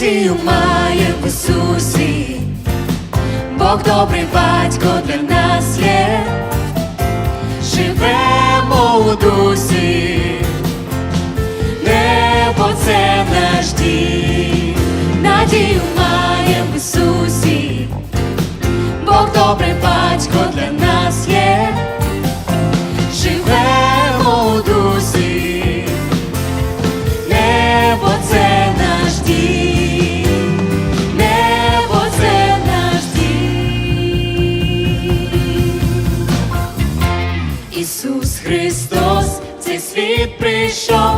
надію має в Ісусі, Бог добрий батько для нас є, живемо у дусі, небо це наш дім, надію має в Ісусі, Бог добрий батько для нас є, Ісус Христос цей світ прийшов,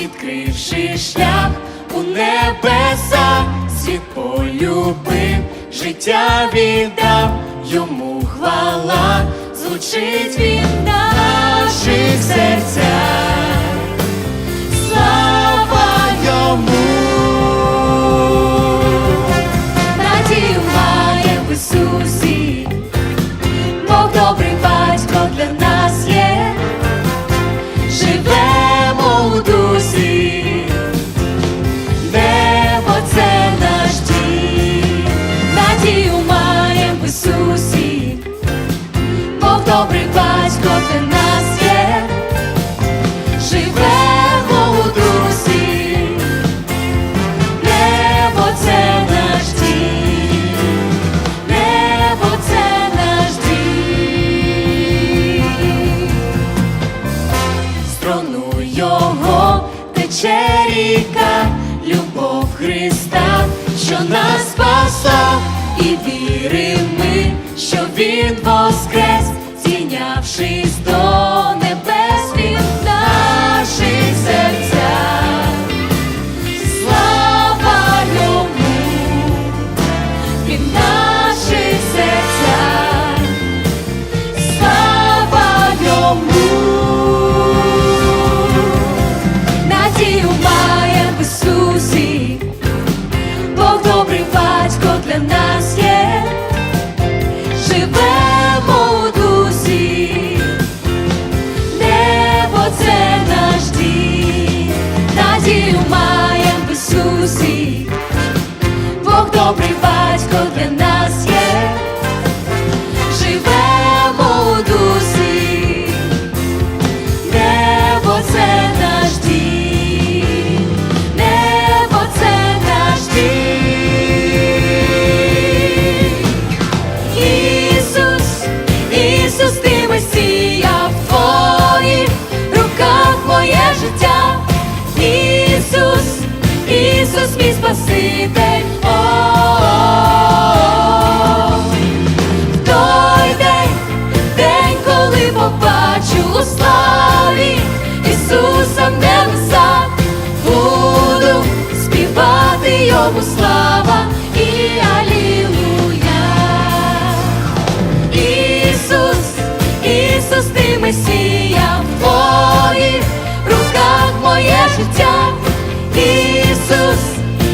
відкривши шлях у небеса, світ полюбив, життя віддав, йому хвала, звучить він в наших серцях. Для нас є, живемо у дусі, небо це наш дім, це наш дім, строну його тече любов Христа, що нас спасав, і віримо ми, що Він воскрес, She життя, Ісус,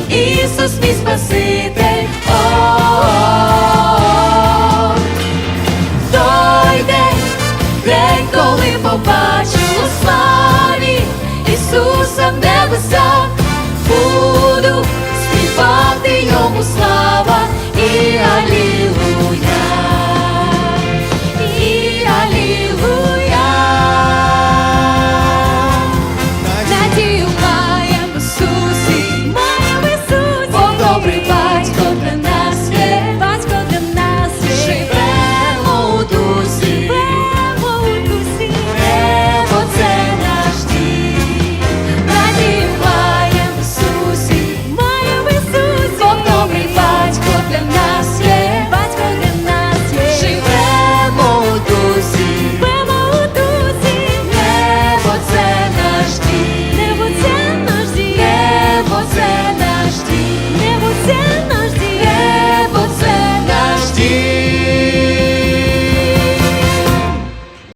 Ісус, мій Спаситель, О, Той, -о, день, коли побачу у славі Ісуса в небесах, буду співати йому слава.